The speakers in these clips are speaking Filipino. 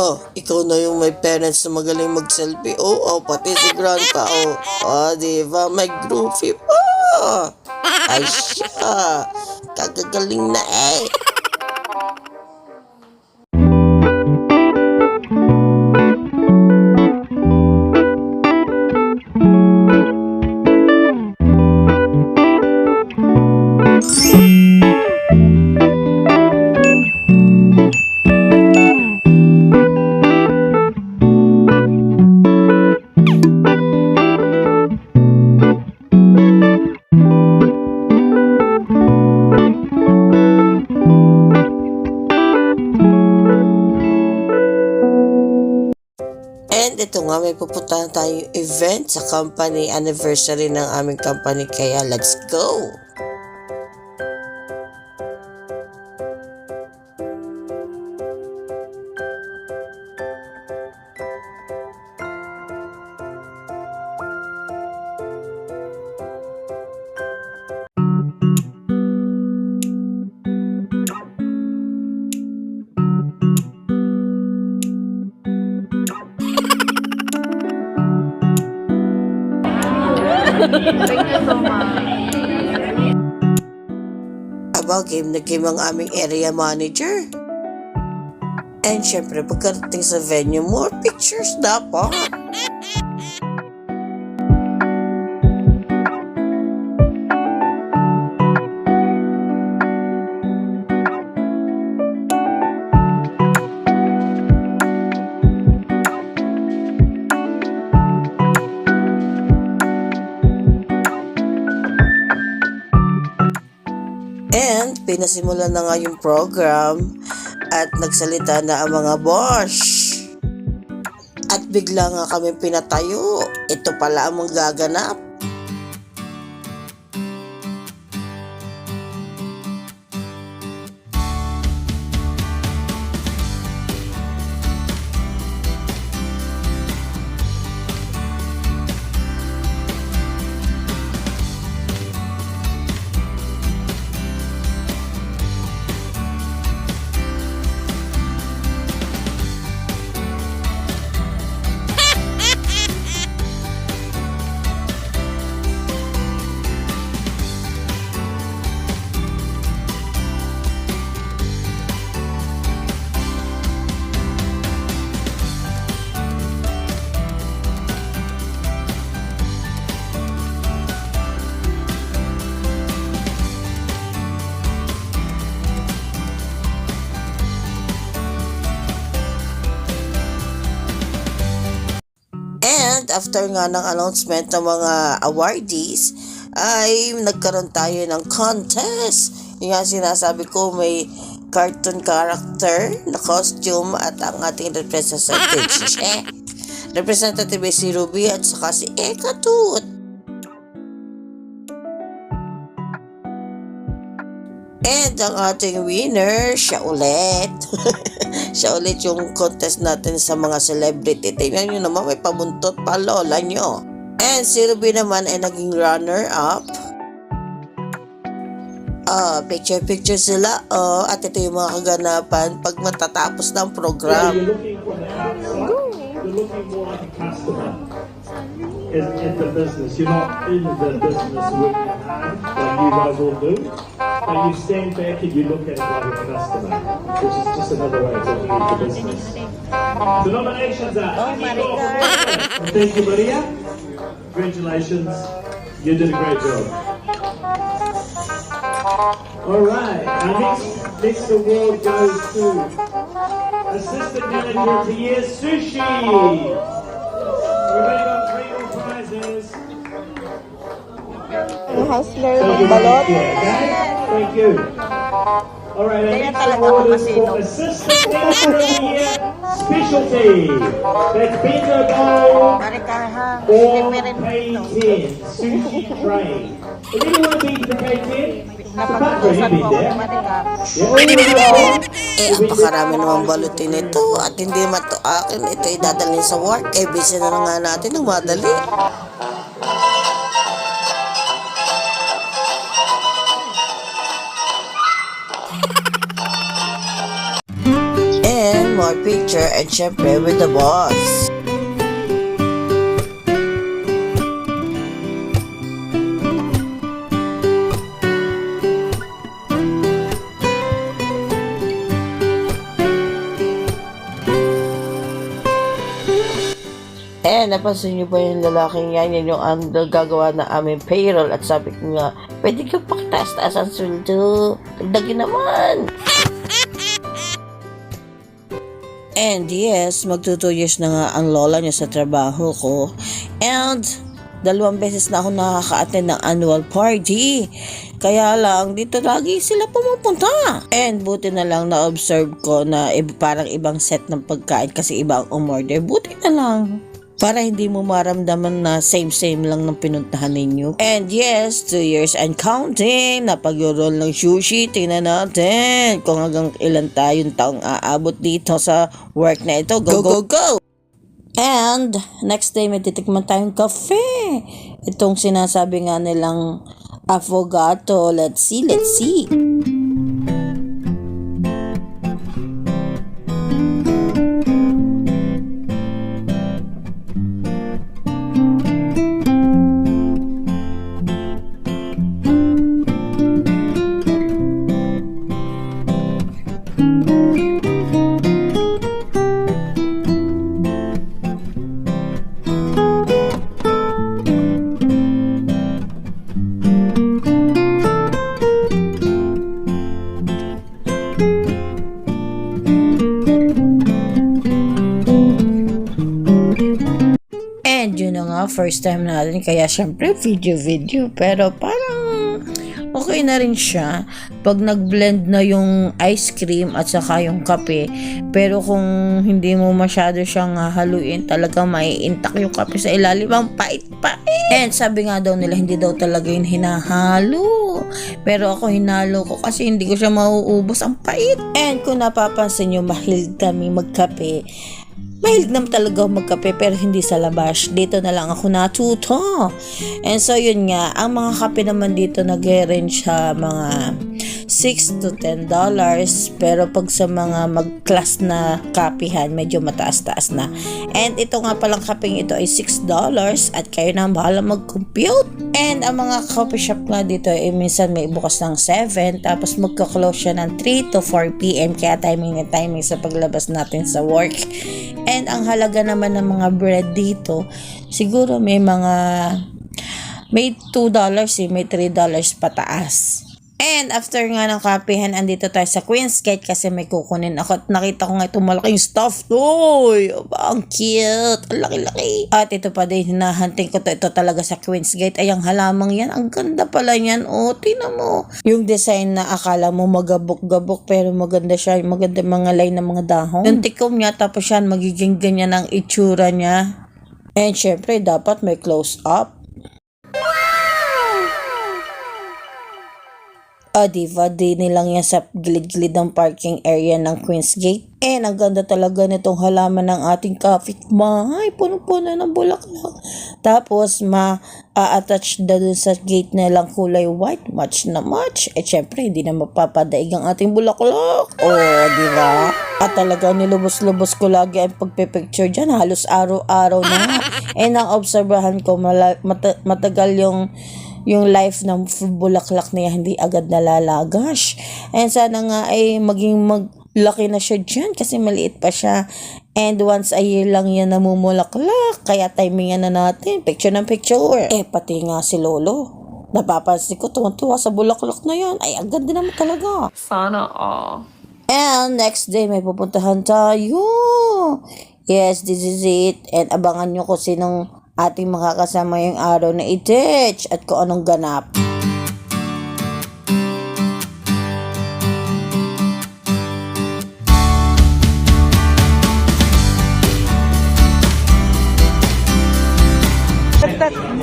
Oh, ikaw na yung may parents na magaling mag-selfie. Oh, oh, pati si Grandpa. Oh, oh di ba? May groovy pa. Ay, siya. Kagagaling na eh. And ito nga, may pupuntahan tayong event sa company anniversary ng aming company. Kaya let's go! Aba, game na game ang aming area manager. And syempre, pagkarating sa venue, more pictures dapat. And pinasimulan na nga yung program at nagsalita na ang mga boss. At bigla nga kami pinatayo. Ito pala ang magaganap. After nga ng announcement ng mga awardees, ay nagkaroon tayo ng contest. Yung nga sinasabi ko, may cartoon character na costume at ang ating representative si. Representative si Ruby at saka si Eka Tut. And ang ating winner, siya ulit. siya ulit yung contest natin sa mga celebrity. Tingnan nyo naman, may pabuntot pa lola nyo. And si Ruby naman ay naging runner-up. Ah, picture-picture sila. Oh, at ito yung mga kaganapan pag matatapos ng program. Looking from the business. In the business with your hand like. You stand back and you look at it like a customer, which is just another way of looking at the business. The nominations are oh, Thank you, Maria. Congratulations. You did a great job. All right. Our next, next award goes to Assistant Manager of the Year, Sushi. We've only got three more prizes. Hustler balot. Thank you. All right, our next award is for Assistant Manager of the Year, Specialty. That's Bingo Bowl or K10, Sushi Tray. If you want to be the K10, apart from Napag-utusan him po in ako there, ng Marika. yeah, Eh, apakarami namang balutin ito at hindi naman to akin. Ito ay dadalhin sa work. Eh, busy na lang nga natin ng madali. More picture and syempre with the boss. Eh, napansin niyo ba yung lalaking yan? Yan yung ang gagawa na aming payroll at sabi ko nga, pwede ka pakitaas-taas ang sweldo. Dagdagin naman. And yes, magto 2 years na nga ang lola niya sa trabaho ko. And dalawang beses na ako nakaka-attend ng annual party. Kaya lang, dito lagi sila pumupunta. And buti na lang na-observe ko na iba, parang ibang set ng pagkain kasi iba ang umorder. Buti na lang. Para hindi mo maramdaman na same-same lang ng pinuntahan ninyo. And yes, 2 years and counting. Napag-roll ng sushi. Tingnan natin kung hanggang ilan tayong taong aabot dito sa work na ito. Go, go, go! And next day may titikman tayong kafe. Itong sinasabi nga nilang affogato. Let's see, let's see. First time natin. Kaya syempre, video-video. Pero parang okay na rin siya. Pag nag-blend na yung ice cream at saka yung kape. Pero kung hindi mo masyado siyang haluin, talaga maiintak yung kape sa ilalim. Ang pait-pait. And sabi nga daw nila, hindi daw talaga yun hinahalo. Pero ako hinalo ko kasi hindi ko siya mauubos. Ang pait. And kung napapansin nyo, mahilig kami magkape. Mahilig naman talaga ako magkape pero hindi sa labas. Dito na lang ako natuto. And so yun nga, ang mga kape naman dito nag-range sa mga 6 to 10 dollars. Pero pag sa mga mag-class na kapihan, medyo mataas-taas na. And ito nga palang kapeng ito ay 6 dollars at kayo na ang bahala mag-compute. And ang mga coffee shop nga dito ay minsan may bukas ng 7 tapos magka-close siya ng 3 to 4 p.m. Kaya timing na timing sa paglabas natin sa work. And ang halaga naman ng mga bread dito, siguro may mga may 2 dollars eh, may 3 dollars pataas. And after nga ng kapihan, andito tayo sa Queen's Gate kasi may kukunin ako at nakita ko nga itong malaking toy. Aba, ang cute. Ang laki-laki. At ito pa din, hinahunting ko to. Ito talaga sa Queen's Gate. Ay, ang halamang yan. Ang ganda pala yan. O, tinan mo. Yung design na akala mo magabok-gabok pero maganda siya. Maganda mga line ng mga dahon. Yung tikom niya, tapos yan, magiging ganyan ang itsura niya. And syempre, dapat may close-up. O, diba? Di nilang yan sa gilid-gilid ng parking area ng Queen's Gate. And ang ganda talaga nitong halaman ng ating kapitbahay. Puno-puno ng bulaklak. Tapos, ma-attach na dun sa gate nilang kulay white. Match na match. Eh, syempre, hindi na mapapadaig ang ating bulaklak. O, di ba? At talaga nilubos-lubos ko lagi ang pagpipicture dyan. Halos araw-araw na nga. And ang obserbahan ko, mala- mata- matagal yung yung life ng bulaklak niya hindi agad nalalagash. And sana nga ay maging maglaki na siya dyan kasi maliit pa siya. And once a year lang yan namumulaklak. Kaya timingan na natin. Picture ng picture. Eh, pati nga si Lolo. Napapansin ko, tuwan-tuwa sa bulaklak na yan. Ay, ang ganda naman talaga. Sana all. And next day, may pupuntahan tayo. Yes, this is it. And abangan nyo kung sinong ating makakasama yung araw na itich at kung anong ganap.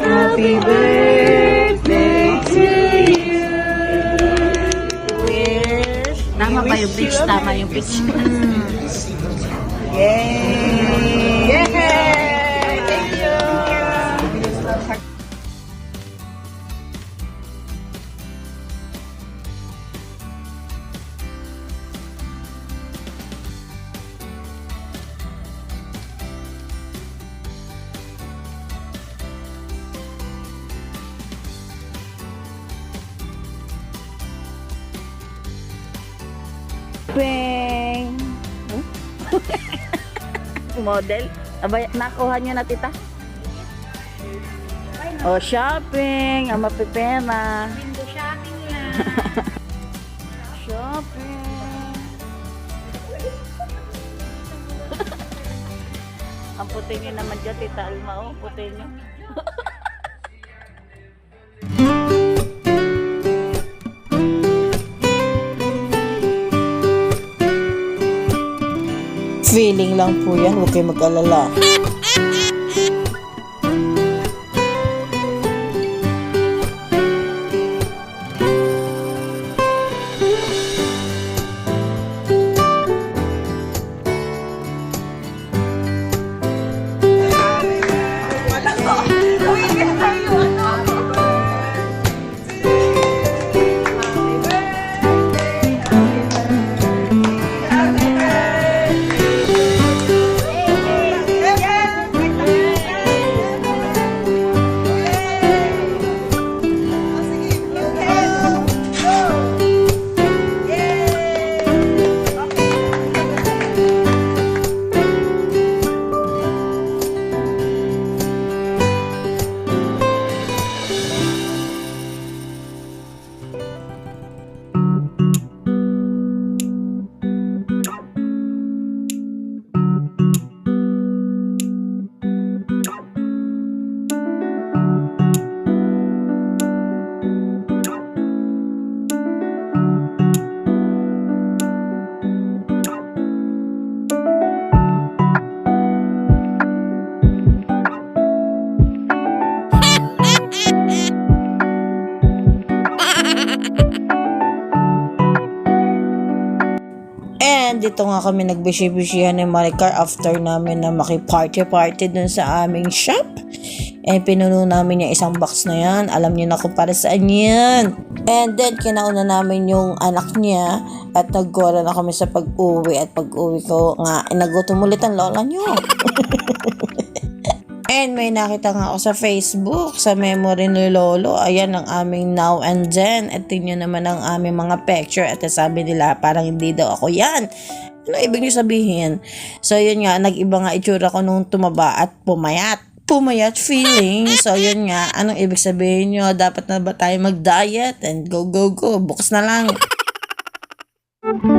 Happy birthday to you. Wish. Tama ba yung pitch? Tama yung pitch. Yay! Yay! Hmm? Model? Abay, nakuha niyo na tita? Oh, shopping! Ang mapipera. Lindo shopping yan. Shopping! Ang puti niyo naman dyan, tita Alma, oh. Puti niyo. Feeling lang po yan, huwag kayo mag-alala. Dito nga kami nagbisyo-bisyohan ni Maricar after namin na maki-party-party dun sa aming shop. Eh, pinuno namin yung isang box na yan. Alam niyo na kung para saan yan. And then, kinauna namin yung anak niya at nagkora na kami sa pag-uwi. At pag-uwi ko nga, eh, nagutom ulit ang lola niyo. And may nakita nga ako sa Facebook, sa memory ni Lolo. Ayan ang aming now and then. At tingnan naman ang aming mga picture. At sabi nila, parang hindi daw ako yan. Ano ibig niyo sabihin? So yun nga, nag-iba nga itsura ko nung tumaba at pumayat. Pumayat feeling. So yun nga, anong ibig sabihin nyo? Dapat na ba tayo mag-diet? And go, go, go. Bukas na lang.